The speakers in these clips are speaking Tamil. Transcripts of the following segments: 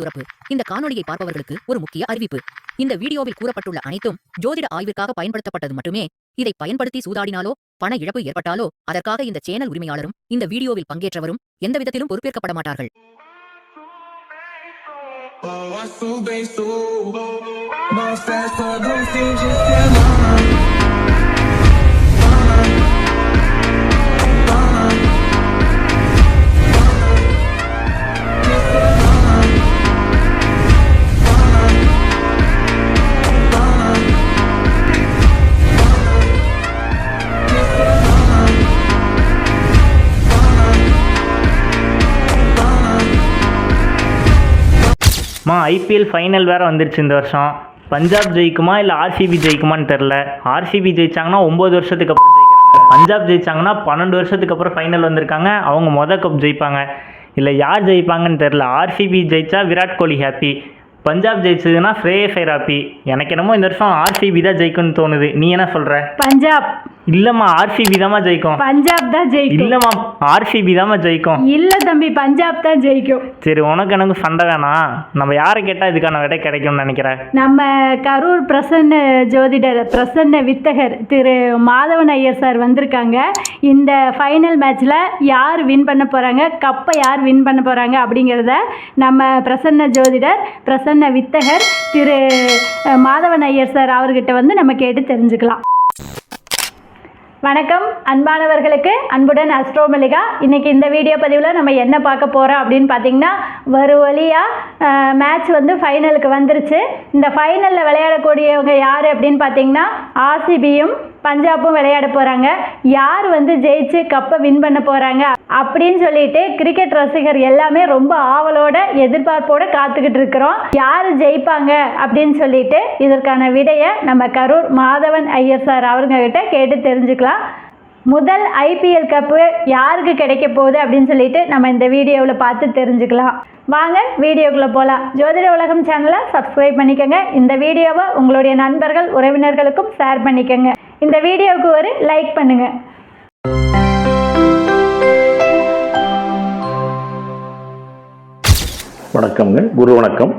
துறப்பு. இந்த காணொளியை பார்ப்பவர்களுக்கு ஒரு முக்கிய அறிவிப்பு. இந்த வீடியோவில் கூறப்பட்டுள்ள அனைத்தும் ஜோதிட ஆய்விற்காக பயன்படுத்தப்பட்டது மட்டுமே. இதை பயன்படுத்தி சூதாடினாலோ பண இழப்பு ஏற்பட்டாலோ அதற்காக இந்த சேனல் உரிமையாளரும் இந்த வீடியோவில் பங்கேற்றவரும் எந்த விதத்திலும் பொறுப்பேற்கப்பட மாட்டார்கள். Oh, I மா ஐபிஎல் ஃபைனல் வேறு வந்துருச்சு இந்த வருஷம். பஞ்சாப் ஜெயிக்குமா இல்லை ஆர்சிபி ஜெயிக்குமான்னு தெரில ஆர்சிபி ஜெயிச்சாங்கன்னா ஒம்பது வருஷத்துக்கு அப்புறம் ஜெயிக்கிறாங்க. பஞ்சாப் ஜெயிச்சாங்கன்னா பன்னெண்டு வருஷத்துக்கு அப்புறம் ஃபைனல் வந்திருக்காங்க. அவங்க மொதல் கப் ஜெயிப்பாங்க. இல்லை யார் ஜெயிப்பாங்கன்னு தெரில ஆர்சிபி ஜெயிச்சா விராட் கோலி ஹாப்பி பஞ்சாப் ஜெயிச்சதுன்னா ஸ்ரேய ஃபைர் ஹாப்பி எனக்கு என்னமோ இந்த வருஷம் ஆர்சிபி தான் ஜெயிக்கும்னு தோணுது. நீ என்ன சொல்கிற பஞ்சாப். இல்லைம்மா ஆர்சிபி தாம்மா ஜெயிக்கும். பஞ்சாப் தான் ஜெயிக்கும். இல்லைம்மா ஆர்சிபி தாம்மா ஜெயிக்கும். இல்ல தம்பி பஞ்சாப் தான் ஜெயிக்கும். சரி உனக்கு எனக்கு சண்டை வேணாம் நம்ம யாரை கேட்டால் இதுக்கான விடை கிடைக்கும்னு நினைக்கிறேன் நம்ம கரூர் பிரசன்ன ஜோதிடர் பிரசன்ன வித்தகர் திரு மாதவன் ஐயர் சார் வந்திருக்காங்க. இந்த ஃபைனல் மேட்ச்சில் யார் வின் பண்ண போகிறாங்க கப்பை யார் வின் பண்ண போகிறாங்க அப்படிங்கிறத நம்ம பிரசன்ன ஜோதிடர் பிரசன்ன வித்தகர் திரு மாதவன் ஐயர் சார் அவர்கிட்ட வந்து நம்ம கேட்டு தெரிஞ்சுக்கலாம். வணக்கம். அன்பானவர்களுக்கு அன்புடன் அஸ்ட்ரோமலிகா. இன்றைக்கி இந்த வீடியோ பதிவில் நம்ம என்ன பார்க்க போகிறோம் அப்படின்னு பார்த்தீங்கன்னா ஒரு வழியாக மேட்ச் வந்து ஃபைனலுக்கு வந்துருச்சு. இந்த ஃபைனலில் விளையாடக்கூடியவங்க யார் அப்படின்னு பார்த்தீங்கன்னா ஆர்சிபியும் பஞ்சாபும் விளையாட போகிறாங்க யார் வந்து ஜெயிச்சு கப்பை வின் பண்ண போகிறாங்க அப்படின்னு சொல்லிட்டு கிரிக்கெட் ரசிகர் எல்லாமே ரொம்ப ஆவலோட எதிர்பார்ப்போட காத்துக்கிட்டு இருக்கிறோம். யார் ஜெயிப்பாங்க அப்படின்னு சொல்லிட்டு இதற்கான விடையை நம்ம கரூர் மாதவன் ஐயர் சார் அவருங்க கிட்ட கேட்டு தெரிஞ்சுக்கலாம். முதல் ஐபிஎல் கப்பு யாருக்கு கிடைக்க போகுது அப்படின்னு சொல்லிட்டு நம்ம இந்த வீடியோவில் பார்த்து தெரிஞ்சுக்கலாம். வாங்க வீடியோக்குள்ளே போகலாம் ஜோதிட உலகம் சேனலை சப்ஸ்கிரைப் பண்ணிக்கோங்க. இந்த வீடியோவை உங்களுடைய நண்பர்கள் உறவினர்களுக்கும் ஷேர் பண்ணிக்கோங்க. இந்த வீடியோவுக்கு ஒரு லைக் பண்ணுங்கள் வணக்கம்ங்க. குரு வணக்கம்.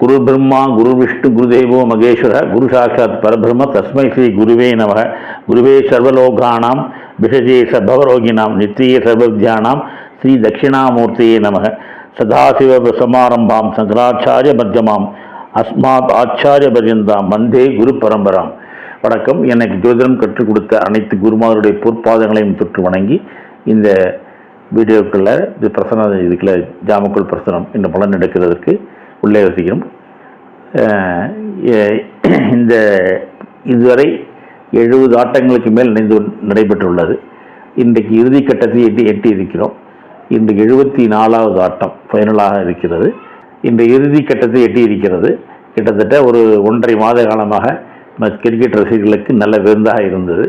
குரு பிரம்மா குரு விஷ்ணு குருதேவோ மகேஸ்வர குரு சாட்சாத் பரபிரம்ம தஸ்மை ஸ்ரீ குருவே நமக குருவே சர்வலோகானாம் விஷஜே சர்வரோகிணாம் நித்திய சர்வவித்யானாம் ஸ்ரீ தட்சிணாமூர்த்தியே நமக சதாசிவ சமாரம்பாம் சங்கராச்சாரிய மத்தியமாம் அஸ்மாத் ஆச்சாரிய பரியந்தாம் வந்தே குரு பரம்பராம். வணக்கம். எனக்கு ஜோதிடம் கற்றுக் கொடுத்த அனைத்து குருமாருடைய பொற்பாதங்களையும் தொற்று வணங்கி இந்த வீடியோக்களில் இது பிரசனம் இதுக்குள்ள ஜாமக்குள் பிரசனம் இந்த பலன் எடுக்கிறதுக்கு உள்ளே வசிக்கிறோம். இந்த இதுவரை எழுபது ஆட்டங்களுக்கு மேல் இணைந்து நடைபெற்றுள்ளது. இன்றைக்கு இறுதி கட்டத்தை எட்டி எட்டி இருக்கிறோம் இன்று எழுபத்தி நாலாவது ஆட்டம் ஃபைனலாக இருக்கிறது. இந்த இறுதி கட்டத்தை எட்டி இருக்கிறது கிட்டத்தட்ட ஒரு ஒன்றரை மாத காலமாக கிரிக்கெட் ரசிகர்களுக்கு நல்ல விருந்தாக இருந்தது.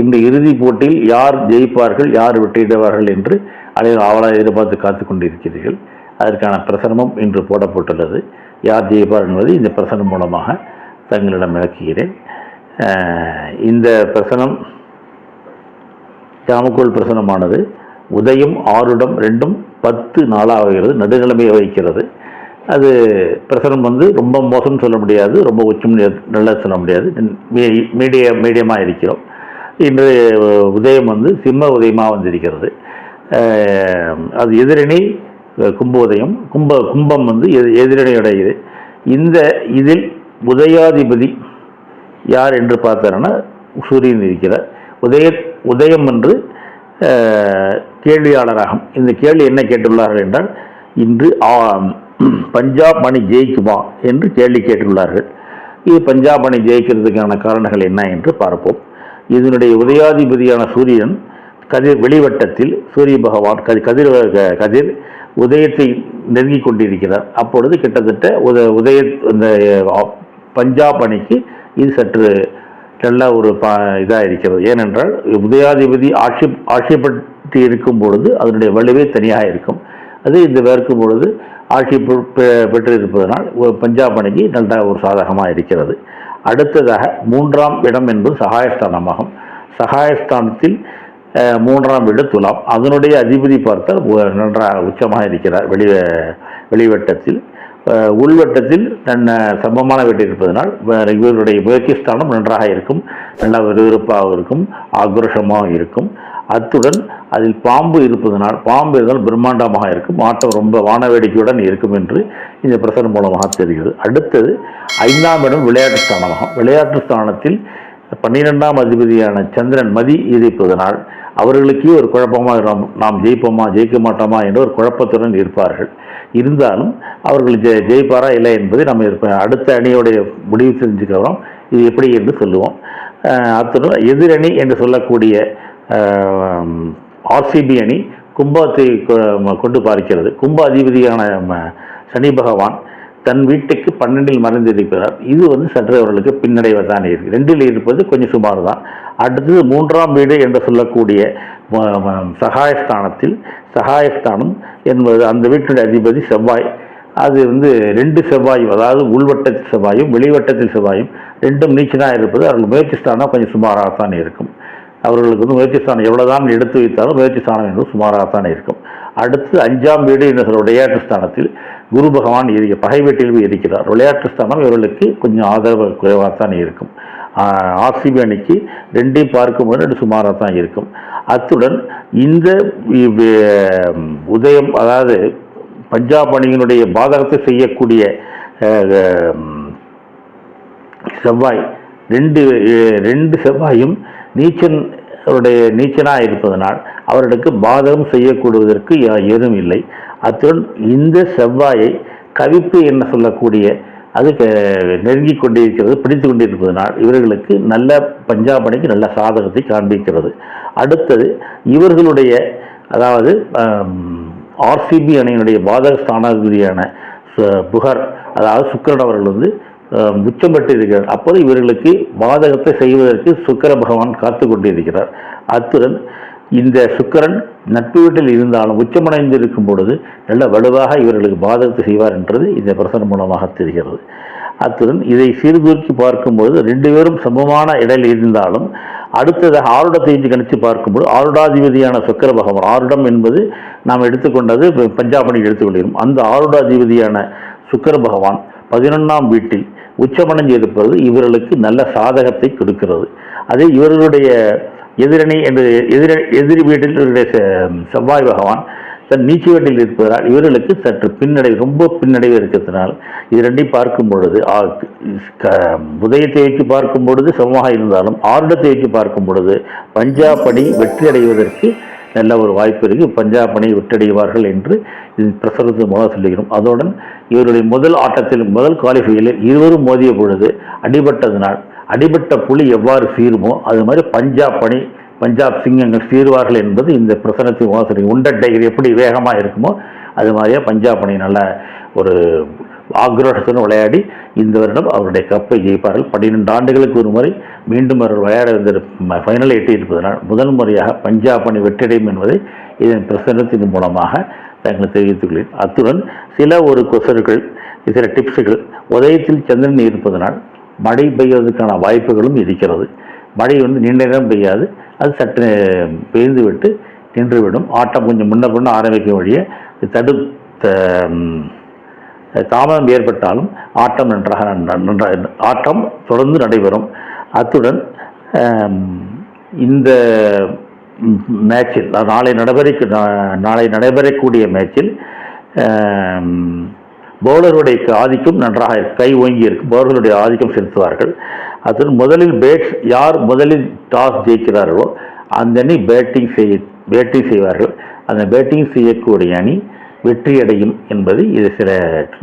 இந்த இறுதிப் போட்டியில் யார் ஜெயிப்பார்கள் யார் வெற்றியிடுவார்கள் என்று அனைவரும் ஆவலாக எதிர்பார்த்து காத்து கொண்டிருக்கிறீர்கள். அதற்கான பிரசனமும் இன்று போடப்பட்டுள்ளது. யார் ஜெயிப்பார் என்பதை இந்த பிரசனம் மூலமாக தங்களிடம் விளக்குகிறேன். இந்த பிரசனம் ஜாமக்கோள் பிரசனமானது உதயம் ஆறுடம் ரெண்டும் பத்து நாளாகிறது நடுநிலைமையை வகிக்கிறது. அது பிரசனம் வந்து ரொம்ப மோசம்னு சொல்ல முடியாது ரொம்ப உச்சம் நல்லா சொல்ல முடியாது. மீ- மீடிய மீடியமாக இருக்கிறோம். இன்று உதயம் வந்து சிம்ம உதயமாக வந்திருக்கிறது. அது எதிரணி கும்ப உதயம் கும்ப கும்பம் வந்து எதி- இந்த இதில் உதயாதிபதி யார் என்று பார்த்தாருன்னா சூரியன் இருக்கிறார். உதய உதயம் என்று கேள்வியாளராகும். இந்த கேள்வி என்ன கேட்டுள்ளார்கள் என்றால் இன்று பஞ்சாப் அணி ஜெயிக்குமா என்று கேள்வி கேட்டுள்ளார்கள். இது பஞ்சாப் அணி ஜெயிக்கிறதுக்கான காரணங்கள் என்ன என்று பார்ப்போம். இதனுடைய உதயாதிபதியான சூரியன் கதிர் வெளிவட்டத்தில் சூரிய பகவான் கதி கதிர் க- கதிர் உதயத்தை நெருங்கி கொண்டிருக்கிறார். அப்பொழுது கிட்டத்தட்ட உத உதய இந்த பஞ்சாப் அணிக்கு இது சற்று நல்ல ஒரு ப இதாக இருக்கிறது ஏனென்றால் உதயாதிபதி ஆட்சி ஆட்சிப்பட்டு இருக்கும் பொழுது அதனுடைய வலுவே தனியாக இருக்கும். அது இந்த வேர்க்கும் பொழுது ஆட்சி பெற்று பெ- பெற்றிருப்பதனால் பஞ்சாப் அணிக்கு நல்ல ஒரு சாதகமாக இருக்கிறது. அடுத்ததாக மூன்றாம் இடம் என்பது சகாயஸ்தானமாகும். சகாயஸ்தானத்தில் மூன்றாம் வீடு துலாம். அதனுடைய அதிபதி பார்த்தால் நன்றாக உச்சமாக இருக்கிறார். வெளி வெளிவட்டத்தில். உள்வட்டத்தில் தன் சமமான வீட்டில் இருப்பதனால் இவருடைய முயற்சி ஸ்தானம் நன்றாக இருக்கும். நல்ல விறுவிறுப்பாகவும் இருக்கும். ஆக்ரோஷமாகவும் இருக்கும். அத்துடன் அதில் பாம்பு இருப்பதனால் பாம்பு இருந்தால் பிரம்மாண்டமாக இருக்கும். ஆட்டம் ரொம்ப வானவேடிக்கையுடன் இருக்கும் என்று இந்த பிரசனம் மூலமாக தெரிகிறது. அடுத்தது ஐந்தாம் இடம் விளையாட்டு ஸ்தானமாகும். விளையாட்டு ஸ்தானத்தில் பன்னிரெண்டாம் அதிபதியான சந்திரன் மதி இருப்பதனால் அவர்களுக்கே ஒரு குழப்பமாக நாம் நாம் ஜெயிப்போமா ஜெயிக்க மாட்டோமா என்ற ஒரு குழப்பத்துடன் இருப்பார்கள். இருந்தாலும் அவர்கள் ஜெ ஜெயிப்பாரா இல்லை என்பதை நம்ம இருப்ப அடுத்த அணியோடைய முடிவு செஞ்சுக்கிறோம். இது எப்படி என்று சொல்லுவோம். அத்துடன் எதிரணி என்று சொல்லக்கூடிய ஆர்சிபி அணி கும்பத்தை கொ- கொண்டு பார்க்கிறது கும்ப அதிபதியான சனி பகவான் தன் வீட்டுக்கு பன்னெண்டில் மறைந்திருக்கிறார். இது வந்து சற்று அவர்களுக்கு பின்னடைவு தான் ரெண்டில் இருப்பது கொஞ்சம் சுமார் தான் அடுத்தது மூன்றாம் வீடு என்று சொல்லக்கூடிய ம- சகாயஸ்தானத்தில் சகாயஸ்தானம் என்பது அந்த வீட்டுடைய அதிபதி செவ்வாய். அது வந்து ரெண்டு செவ்வாயும் அதாவது உள்வட்டத்தில் செவ்வாயும் வெளிவட்டத்தில் செவ்வாயும் ரெண்டும் நீச்சலாக இருப்பது அவர்கள் முயற்சி ஸ்தானம் கொஞ்சம் சுமாராகத்தான் இருக்கும். அவர்களுக்கு வந்து முயற்சி ஸ்தானம் எவ்வளோதான் எடுத்து வைத்தாலும் முயற்சி ஸ்தானம் என்பது சுமாராகத்தான் இருக்கும். அடுத்து அஞ்சாம் வீடு என்று சொல்ல விளையாட்டு ஸ்தானத்தில் குரு பகவான் இருக்க பகை வீட்டில் இருக்கிறார். விளையாட்டு ஸ்தானம் இவர்களுக்கு கொஞ்சம் ஆதரவு குறைவாகத்தான் இருக்கும். ஆர்சிபி அணிக்கு ரெண்டையும் பார்க்கும்போது ரெண்டு சுமாராக தான் இருக்கும். அத்துடன் இந்த உதயம் அதாவது பஞ்சாப் அணியினுடைய பாதகத்தை செய்யக்கூடிய செவ்வாய் ரெண்டு ரெண்டு செவ்வாயும் நீச்சன் அவருடைய நீச்சனாக இருப்பதனால் அவர்களுக்கு பாதகம் செய்யக்கூடுவதற்கு எதுவும் ஏதும் இல்லை. அத்துடன் இந்த செவ்வாயை கவிப்பு என்ன சொல்லக்கூடிய அது நெருங்கி கொண்டிருக்கிறது பிடித்து கொண்டிருப்பதனால் இவர்களுக்கு நல்ல பஞ்சாப் அணிக்கு நல்ல சாதகத்தை காண்பிக்கிறது. அடுத்தது இவர்களுடைய அதாவது ஆர்சிபி அணியினுடைய பாதக ஸ்தானாதிபதியான சு- புகர் அதாவது சுக்கிரன் அவர்கள் வந்து உச்சம் பெற்று இருக்கிறார் அப்போது இவர்களுக்கு பாதகத்தை செய்வதற்கு சுக்கர பகவான் காத்து கொண்டிருக்கிறார். அத்துடன் இந்த சுக்கரன் நட்பு வீட்டில் இருந்தாலும் உச்சமடைந்து இருக்கும் பொழுது நல்ல வலுவாக இவர்களுக்கு பாதகத்தை செய்வார் என்றது இந்த பிரசனம் மூலமாக தெரிகிறது. அத்துடன் இதை சீர்தூக்கி பார்க்கும்போது ரெண்டு பேரும் சமமான இடையில் இருந்தாலும் அடுத்ததாக ஆருடத்தை கணித்து பார்க்கும்போது ஆருடாதிபதியான சுக்கர பகவான் ஆருடம் என்பது நாம் எடுத்துக்கொண்டது பஞ்சாபணி பஞ்சாப் அணிக்கு எடுத்துக்கொள்கிறோம். அந்த ஆருடாதிபதியான சுக்கர பகவான் பதினொன்றாம் வீட்டில் உச்சமடைஞ்சு இருப்பது இவர்களுக்கு நல்ல சாதகத்தை கொடுக்கிறது. அதே இவர்களுடைய எதிரணி என்று எதிர எதிரி வீட்டில் இவருடைய செ- செவ்வாய் பகவான் தன் நீச்சி வீட்டில் இருப்பதால் இவர்களுக்கு சற்று பின்னடைவு ரொம்ப பின்னடைவு இருக்கிறதுனால் இது ரெண்டையும் பார்க்கும் பொழுது உதயத்தை வைத்து பார்க்கும் பொழுது சமமாக இருந்தாலும் ஆருடத்தை வைத்து பார்க்கும் பொழுது பஞ்சாப் அணி வெற்றி அடைவதற்கு நல்ல ஒரு வாய்ப்பு இருக்கு. பஞ்சாப் அணி வெற்றடைவார்கள் என்று இது மூலம் சொல்லுகிறோம். அதோடன் இவருடைய முதல் ஆட்டத்தில் முதல் குவாலிஃபையில் இருவரும் மோதிய பொழுது அடிபட்டதனால் அடிபட்ட புலி எவ்வாறு சீருமோ அது மாதிரி பஞ்சாப் அணி பஞ்சாப் சிங்கங்கள் சீருவார்கள் என்பது இந்த பிரசனத்தின் மூலம் உண்டட்டை உண்ட எப்படி வேகமாக இருக்குமோ அது மாதிரியே பஞ்சாப் அணி நல்ல ஒரு ஆக்ரோஷத்துடன் விளையாடி இந்த வருடம் அவருடைய கப்பை ஜெயிப்பார்கள். பன்னிரெண்டு ஆண்டுகளுக்கு ஒரு முறை மீண்டும் அவர் விளையாட இருந்த ஃபைனலை எட்டியிருப்பதனால் முதல் முறையாக பஞ்சாப் அணி வெற்றியடையும் என்பதை இதன் பிரசனத்தின் மூலமாக தங்களை தெரிவித்துள்ளேன். அத்துடன் சில ஒரு கொசர்கள் சில டிப்ஸுகள் உதயத்தில் சந்திரன் இருப்பதனால் மழை பெய்வதற்கான வாய்ப்புகளும் இருக்கிறது. மழை வந்து நீண்ட நேரம் பெய்யாது. அது சற்று பெய்ந்து விட்டு நின்றுவிடும். ஆட்டம் கொஞ்சம் முன்ன பின்ன ஆரம்பிக்க வழியே தடு தாமதம் ஏற்பட்டாலும் ஆட்டம் நன்றாக நன்றாக ஆட்டம் தொடர்ந்து நடைபெறும். அத்துடன் இந்த மேட்சில் நாளை நடைபெற நாளை நடைபெறக்கூடிய மேட்சில் பவுலருடைய ஆதிக்கம் நன்றாக கை ஓங்கி இருக்கும் பவுலருடைய ஆதிக்கம் செலுத்துவார்கள். அத்துடன் முதலில் பேட்ஸ் யார் முதலில் டாஸ் ஜெயிக்கிறார்களோ அந்த அணி பேட்டிங் செய்ய பேட்டிங் செய்வார்கள். அந்த பேட்டிங் செய்யக்கூடிய அணி வெற்றி அடையும் என்பது இது சில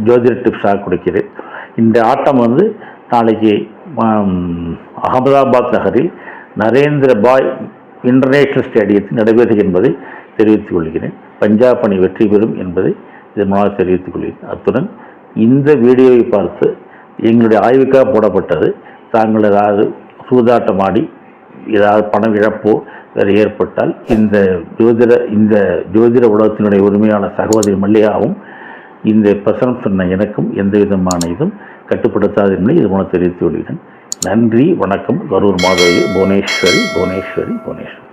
ஜோதிட டிப்ஸாக கொடுக்கிறது. இந்த ஆட்டம் வந்து நாளைக்கு அகமதாபாத் நகரில் நரேந்திர பாய் இன்டர்நேஷ்னல் ஸ்டேடியத்தில் நடைபெறுகிறது என்பதை தெரிவித்துக் கொள்கிறேன். பஞ்சாப் அணி வெற்றி பெறும் என்பதை இதன் மூலம் தெரிவித்துக் கொள்கிறேன். அத்துடன் இந்த வீடியோவை பார்த்து எங்களுடைய ஆய்வுக்காக போடப்பட்டது. தாங்கள் ஏதாவது சூதாட்டமாடி ஏதாவது பணம் இழப்போ வேறு ஏற்பட்டால் இந்த ஜோதிட இந்த ஜோதிட உலகத்தினுடைய உரிமையான சகோதரி மல்லிகாவும் இந்த பிரசனம் சொன்ன எனக்கும் எந்த விதமான இதுவும் கட்டுப்படுத்தாது என்பதை இது மூலம் தெரிவித்து கொள்கிறேன். நன்றி வணக்கம். கரூர் மாதவி புவனேஸ்வரி புவனேஸ்வரி புவனேஸ்வரி.